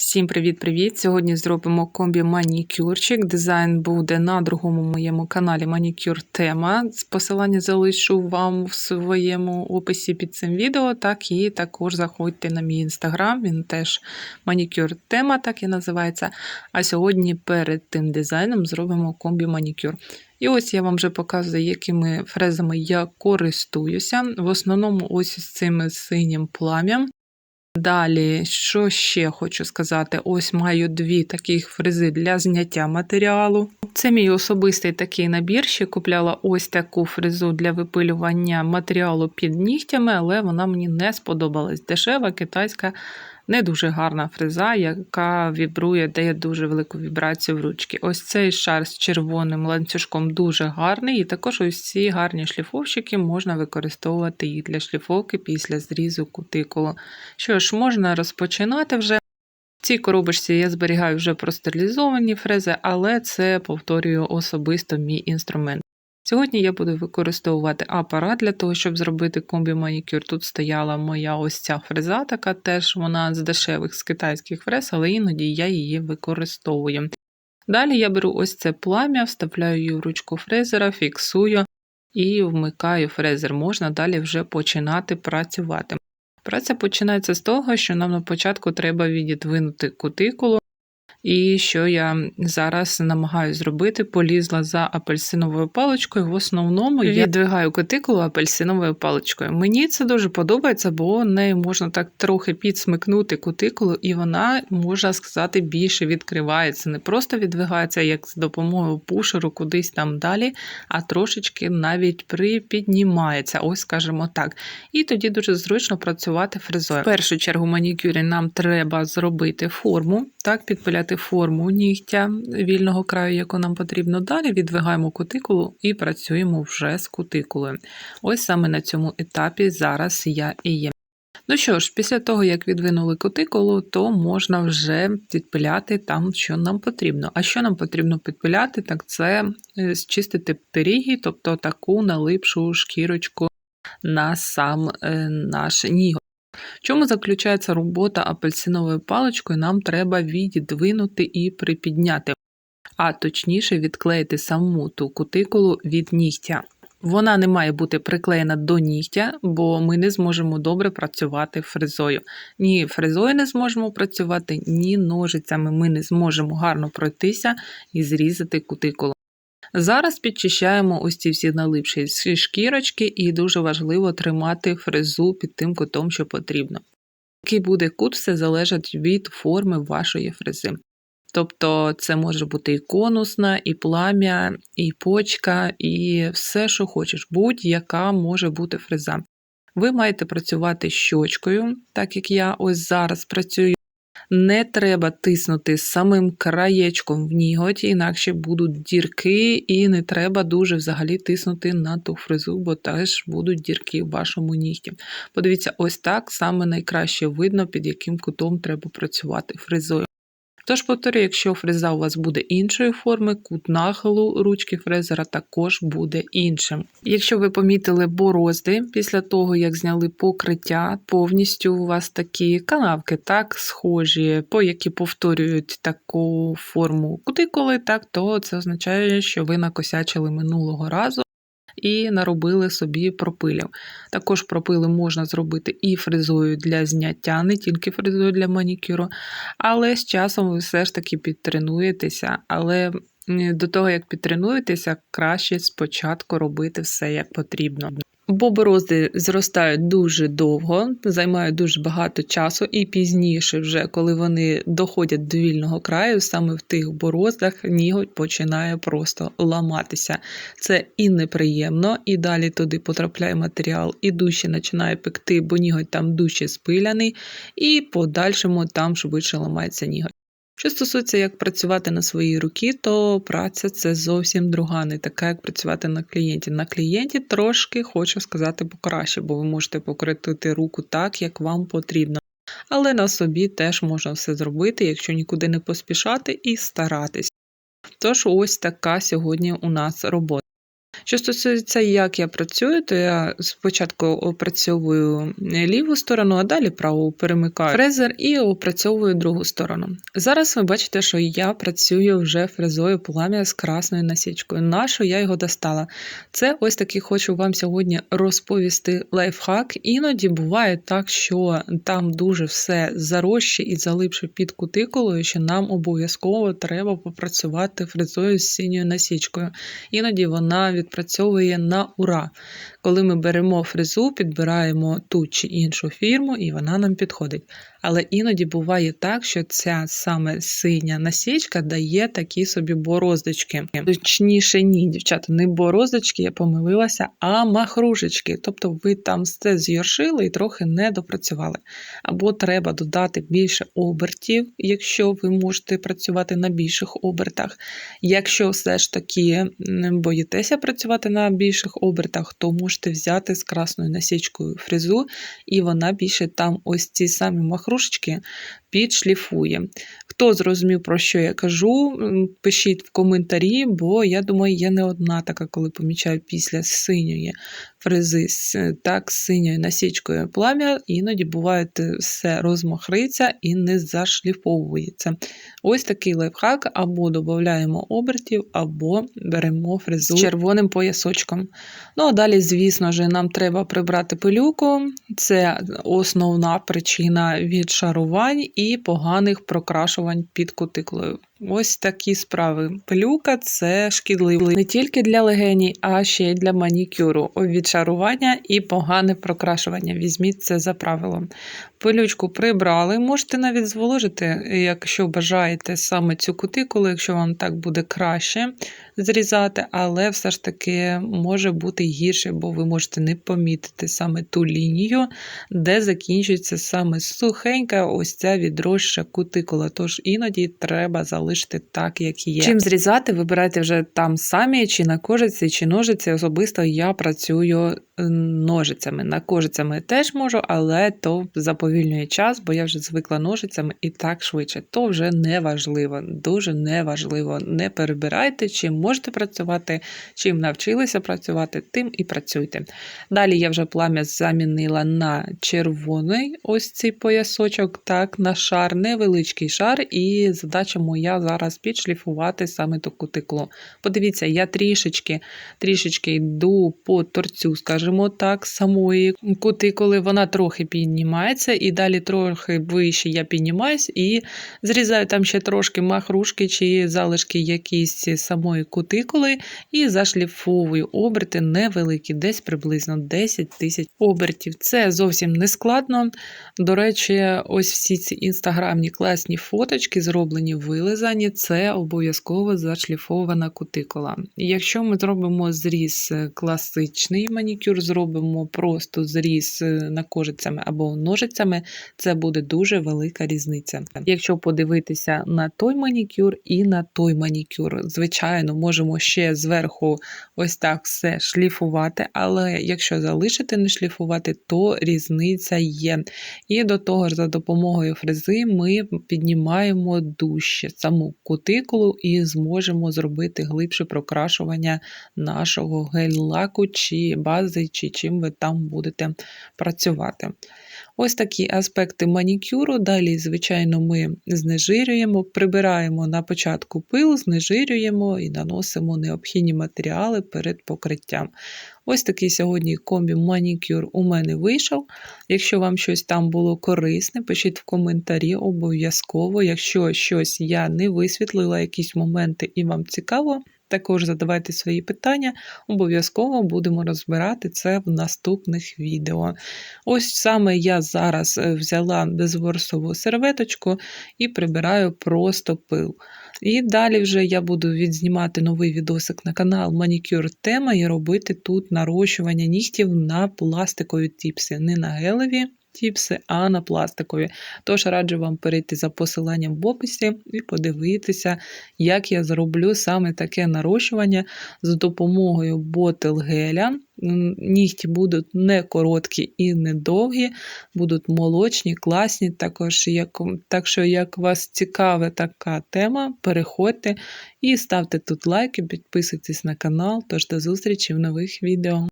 Всім привіт-привіт! Сьогодні зробимо комбі манікюрчик. Дизайн буде на другому моєму каналі Манікюр Тема. Посилання залишу вам в своєму описі під цим відео. Так і також заходьте на мій інстаграм, він теж манікюр тема, так і називається. А сьогодні перед тим дизайном зробимо комбі манікюр. І ось я вам вже показую, якими фрезами я користуюся. В основному ось з цим синім плам'ям. Далі, що ще хочу сказати? Ось маю дві таких фрези для зняття матеріалу. Це мій особистий такий набір. Ще купляла ось таку фрезу для випилювання матеріалу під нігтями, але вона мені не сподобалась. Дешева, китайська, не дуже гарна фреза, яка вібрує, дає дуже велику вібрацію в ручки. Ось цей шар з червоним ланцюжком дуже гарний, і також ось ці гарні шліфовщики можна використовувати їх для шліфовки після зрізу кутикулу. Що ж, можна розпочинати вже. В цій коробочці я зберігаю вже простерилізовані фрези, але це повторюю особисто мій інструмент. Сьогодні я буду використовувати апарат для того, щоб зробити комбі манікюр. Тут стояла моя ось ця фреза, така теж вона з дешевих з китайських фрез, але іноді я її використовую. Далі я беру ось це плам'я, вставляю її в ручку фрезера, фіксую і вмикаю фрезер. Можна далі вже починати працювати. Праця починається з того, що нам на початку треба віддвинути кутикулу. І що я зараз намагаюся зробити, полізла за апельсиновою паличкою. В основному я віддвигаю кутикулу апельсиновою паличкою. Мені це дуже подобається, бо нею можна так трохи підсмикнути кутикулу, і вона, можна сказати, більше відкривається. Не просто віддвигається, як з допомогою пушеру кудись там далі, а трошечки навіть припіднімається, ось скажімо так. І тоді дуже зручно працювати фрезою. В першу чергу манікюрі нам треба зробити форму, так, підпиляти форму нігтя вільного краю, яку нам потрібно. Далі відвигаємо кутикулу і працюємо вже з кутикулою. Ось саме на цьому етапі зараз я і є. Ну що ж, після того, як відвинули кутикулу, то можна вже підпиляти там, що нам потрібно. А що нам потрібно підпиляти, так це е, зчистити пиріги, тобто таку налипшу шкірочку на сам е, наш ніготь. Чому заключається робота апельсиновою паличкою? Нам треба віддвинути і припідняти, а точніше відклеїти саму ту кутикулу від нігтя. Вона не має бути приклеєна до нігтя, бо ми не зможемо добре працювати фрезою. Ні фрезою не зможемо працювати, ні ножицями ми не зможемо гарно пройтися і зрізати кутикулу. Зараз підчищаємо ось ці всі налипші шкірочки, і дуже важливо тримати фрезу під тим кутом, що потрібно. Який буде кут, все залежить від форми вашої фрези. Тобто це може бути і конусна, і плам'я, і почка, і все, що хочеш, будь-яка може бути фреза. Ви маєте працювати щочкою, так як я ось зараз працюю. Не треба тиснути самим краєчком в ніготі, інакше будуть дірки, і не треба дуже взагалі тиснути на ту фрезу, бо теж будуть дірки в вашому нігті. Подивіться, ось так саме найкраще видно, під яким кутом треба працювати фрезою. Тож, повторюю, якщо фреза у вас буде іншої форми, кут нахилу ручки фрезера також буде іншим. Якщо ви помітили борозди після того, як зняли покриття, повністю у вас такі канавки, так, схожі, по які повторюють таку форму кутикули, так, то це означає, що ви накосячили минулого разу і наробили собі пропилів. Також пропили можна зробити і фрезою для зняття, не тільки фрезою для манікюру, але з часом ви все ж таки підтренуєтеся. Але до того, як підтренуєтеся, краще спочатку робити все як потрібно. Бо борозди зростають дуже довго, займають дуже багато часу, і пізніше, вже коли вони доходять до вільного краю, саме в тих бороздах ніготь починає просто ламатися. Це і неприємно, і далі туди потрапляє матеріал, і дужче починає пекти, бо ніготь там дужче спиляний, і подальшому там швидше ламається ніготь. Що стосується, як працювати на своїй руки, то праця це зовсім друга, не така, як працювати на клієнті. На клієнті трошки хочу сказати покраще, бо ви можете покритити руку так, як вам потрібно. Але на собі теж можна все зробити, якщо нікуди не поспішати і старатись. Тож, ось така сьогодні у нас робота. Що стосується, як я працюю, то я спочатку опрацьовую ліву сторону, а далі праву перемикаю фрезер і опрацьовую другу сторону. Зараз ви бачите, що я працюю вже фрезою плам'я з красною насічкою. Нашу я його достала. Це ось такий хочу вам сьогодні розповісти лайфхак. Іноді буває так, що там дуже все зарожче і залипше під кутикулою, що нам обов'язково треба попрацювати фрезою з синьою насічкою. Іноді вона відпрацьовує на ура. Коли ми беремо фрезу, підбираємо ту чи іншу фірму, і вона нам підходить. Але іноді буває так, що ця саме синя насічка дає такі собі бороздочки. Точніше, ні, дівчата, не бороздочки, я помилилася, а махрушечки. Тобто ви там все зйоршили і трохи не допрацювали. Або треба додати більше обертів, якщо ви можете працювати на більших обертах. Якщо все ж таки боїтеся працювати на більших обертах, то можете взяти з красною насічкою фрезу, і вона більше там ось ці самі махрушечки підшліфує. Хто зрозумів, про що я кажу, пишіть в коментарі, бо я думаю, я не одна така, коли помічаю після синьої фрези, так, з синьою насічкою плам'я, іноді буває все розмахриться і не зашліфовується. Ось такий лайфхак, або додаємо обертів, або беремо фрезу з червоним поясочком. Ну, а далі, звісно ж, нам треба прибрати пилюку, це основна причина відшарувань і поганих прокрашувань під кутиклою. Ось такі справи. Пилюка це шкідливий не тільки для легені, а ще й для манікюру, відшарування і погане прокрашування. Візьміть це за правилом. Пилючку прибрали, можете навіть зволожити, якщо бажаєте саме цю кутикулу, якщо вам так буде краще зрізати, але все ж таки може бути гірше, бо ви можете не помітити саме ту лінію, де закінчується саме сухенька, ось ця відроща кутикула. Тож іноді треба залишити так, як є. Чим зрізати, вибирайте вже там самі, чи на кожиці, чи ножиці. Особисто я працюю ножицями. На кожицями теж можу, але то заповільнює час, бо я вже звикла ножицями і так швидше. То вже не важливо, дуже неважливо. Не перебирайте, чим можете працювати, чим навчилися працювати, тим і працюйте. Далі я вже плам'я замінила на червоний ось цей поясочок, так, на шар, невеличкий шар, і задача моя зараз підшліфувати саме ту кутиклу. Подивіться, я трішечки трішечки йду по торцю, скажімо так, самої кутикули, вона трохи піднімається, і далі трохи вище я піднімаюсь і зрізаю там ще трошки махрушки чи залишки якісь самої кутикули, і зашліфовую оберти невеликі, десь приблизно 10 тисяч обертів. Це зовсім не складно. До речі, ось всі ці інстаграмні класні фоточки, зроблені вилизані, це обов'язково зашліфована кутикула. Якщо ми зробимо зріз класичний манікюр, зробимо просто зріз е, накожицями або ножицями, це буде дуже велика різниця. Якщо подивитися на той манікюр і на той манікюр, звичайно, можемо ще зверху ось так все шліфувати, але якщо залишити не шліфувати, то різниця є. І до того ж, за допомогою фрези ми піднімаємо дужче саму кутикулу і зможемо зробити глибше прокрашування нашого гель-лаку чи бази чи чим ви там будете працювати. Ось такі аспекти манікюру. Далі, звичайно, ми знежирюємо, прибираємо на початку пил, знежирюємо і наносимо необхідні матеріали перед покриттям. Ось такий сьогодні комбі манікюр у мене вийшов. Якщо вам щось там було корисне, пишіть в коментарі обов'язково. Якщо щось я не висвітлила, якісь моменти і вам цікаво, також задавайте свої питання, обов'язково будемо розбирати це в наступних відео. Ось саме я зараз е, взяла безворсову серветочку і прибираю просто пил. І далі вже я буду відзнімати новий відосик на канал Манікюр Тема і робити тут нарощування нігтів на пластикові тіпси, не на гелеві тіпси, а на пластикові. Тож раджу вам перейти за посиланням в описі і подивитися, як я зроблю саме таке нарощування з допомогою ботел-геля. Нігті будуть не короткі і не довгі, будуть молочні, класні. Також, як, так що, як вас цікавить така тема, переходьте і ставте тут лайки, підписуйтесь на канал. Тож до зустрічі в нових відео.